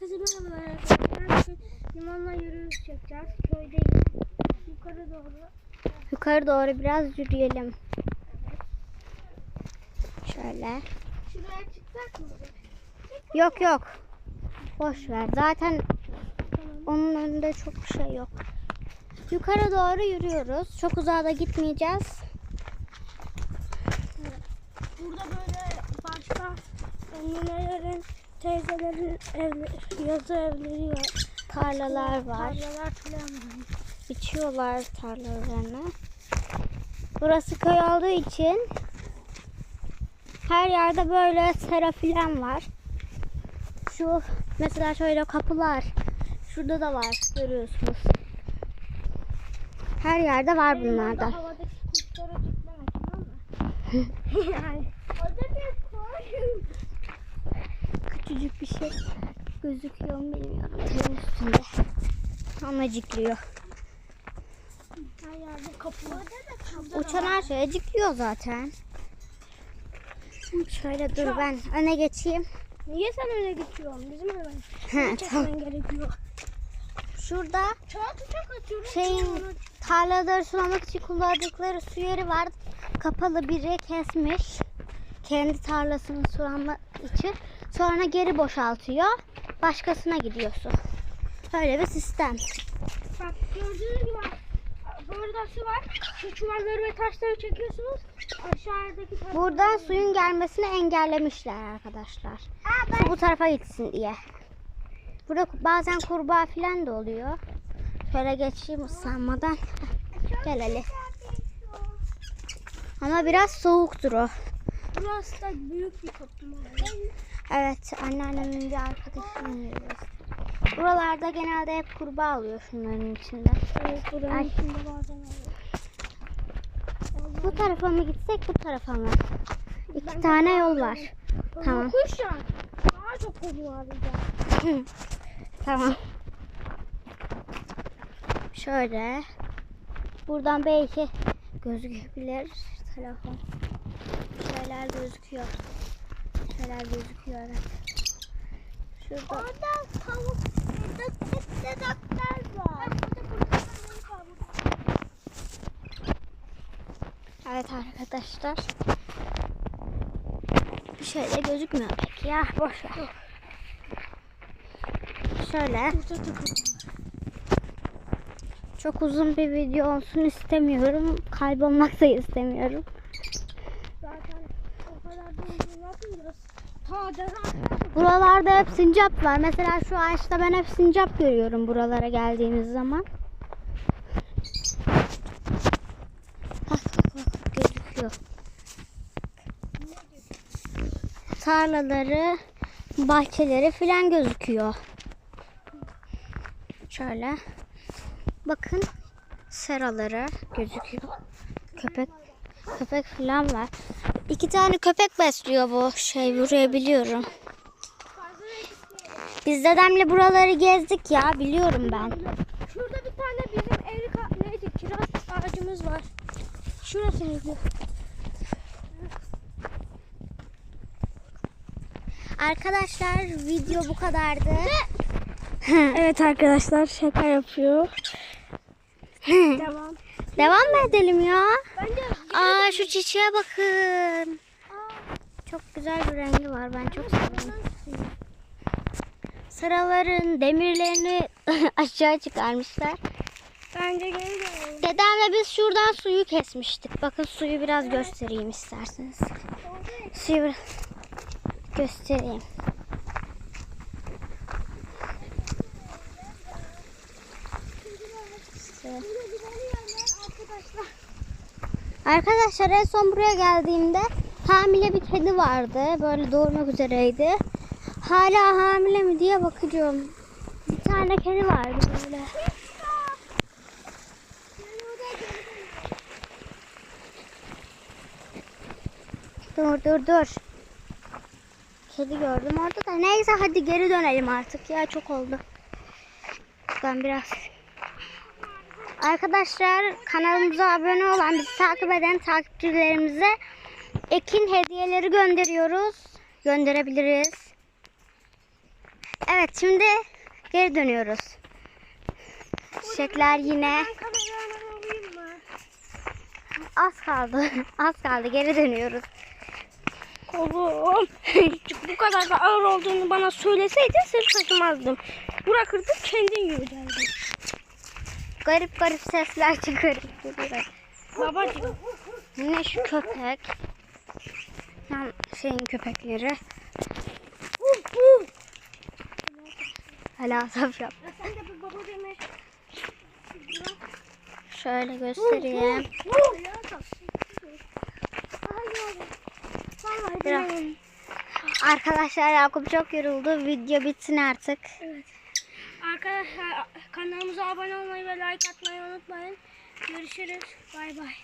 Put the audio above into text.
Herkese merhabalar arkadaşlar. Limanla yürüyüş yapacağız. Köydeyiz. Yukarı doğru. Yukarı doğru biraz yürüyelim. Şöyle. Şuraya çıkacak mı? Yok yok. Boş ver. Zaten onun önünde çok bir şey yok. Yukarı doğru yürüyoruz. Çok uzağa da gitmeyeceğiz. Burada böyle başka annelerin, teyzelerin evleri, yazı evleri var. Tarlalar var. Tarlalar falan var. Biçiyorlar tarlalarını. Burası köy olduğu için her yerde böyle sera filan var. Şu mesela şöyle kapılar. Şurada da var görüyorsunuz. Her yerde var bunlardan. Havadaki kuşlara gitmemek tamam mı? yani. Orada bir koyun. Küçücük bir şey gözüküyor mu bilmiyorum. Telin üstünde. Anacıklıyor. Her yerde kapı var. Orada da Uçan her şey acıklıyor zaten. Şöyle dur ben öne geçeyim. Niye sen öne geçiyorsun? Bizim öne He, tamam. gerekiyor. Şurada atıyorum. şeyin sonra- tarlaları sulamak için kullandıkları su yeri var. Kapalı biri kesmiş. Kendi tarlasını sulamak için. Sonra geri boşaltıyor. Başkasına gidiyor su. Öyle bir sistem. Bak gördüğünüz gibi burada su var. Şu çuvalları ve taşları çekiyorsunuz. Aşağıdaki taşları. Buradan suyun gelmesini engellemişler arkadaşlar. Su bu tarafa gitsin diye. Burada bazen kurbağa falan da oluyor. Şöyle geçeyim ıslanmadan. Gel Ali. Ama biraz soğuktur o. Burası da büyük bir kaplumbağa. Evet anneannemin bir arkadaşının yeri. Buralarda genelde hep kurbağa oluyor şunların içinde. Evet buranın Ay. içinde bazen oluyor. Bu tarafa mı gitsek bu tarafa mı? İki Ben tane yol var. Tamam. Kuş ya. Daha çok konuyu arayacağım. tamam. Şöyle. Buradan belki gözükebilir telefon. Şeyler gözüküyor. Şeyler gözüküyor evet. Şurada. Orada tavuk, burada dedekler var. Evet arkadaşlar. Bir şey de gözükmüyor pek ya. Boş ver. Şöyle. Çok uzun bir video olsun istemiyorum. Kaybolmak da istemiyorum. Zaten o kadar da uzun yapmıyoruz. Taze zaten. Buralarda hep sincap var. Mesela şu ağaçta ben hep sincap görüyorum buralara geldiğimiz zaman. Tarlaları, bahçeleri filan gözüküyor. Şöyle. Bakın seraları gözüküyor. Köpek köpek filan var. İki tane köpek besliyor bu şey buraya biliyorum. Biz dedemle buraları gezdik ya biliyorum ben. Şurada bir tane bizim erika neydi kiraz ağacımız var. Şurası mıydı? Arkadaşlar video bu kadardı. Evet arkadaşlar şaka yapıyor. Devam. Devam mı edelim ya? Bence Aa şu çiçeğe bakın. Çok güzel bir rengi var ben çok seviyorum. Sıraların demirlerini aşağı çıkarmışlar. Bence geri dönelim. Dedemle biz şuradan suyu kesmiştik. Bakın suyu biraz göstereyim isterseniz. Suyu biraz göstereyim. Arkadaşlar en son buraya geldiğimde hamile bir kedi vardı. Böyle doğurmak üzereydi. Hala hamile mi diye bakacağım. Bir tane kedi vardı böyle. Dur dur dur. Kedi gördüm orada da. Neyse hadi geri dönelim artık ya çok oldu. Ben biraz Arkadaşlar kanalımıza abone olan, bizi takip eden takipçilerimize ekin hediyeleri gönderiyoruz. Gönderebiliriz. Evet şimdi geri dönüyoruz. Çiçekler yine az kaldı. Az kaldı geri dönüyoruz. Oğlum bu kadar da ağır olduğunu bana söyleseydin seni taşımazdım. Bırakırdım kendin yürüderdin. Garip garip sesler çıkarıp duruyor. Babacığım. Yine şu köpek. Yan şeyin köpekleri. Hala saf yap. Şöyle göstereyim. Biraz. Arkadaşlar Yakup çok yoruldu. Video bitsin artık. Arkadaşlar kanalımıza abone olmayı ve like atmayı unutmayın. Görüşürüz. Bay bay.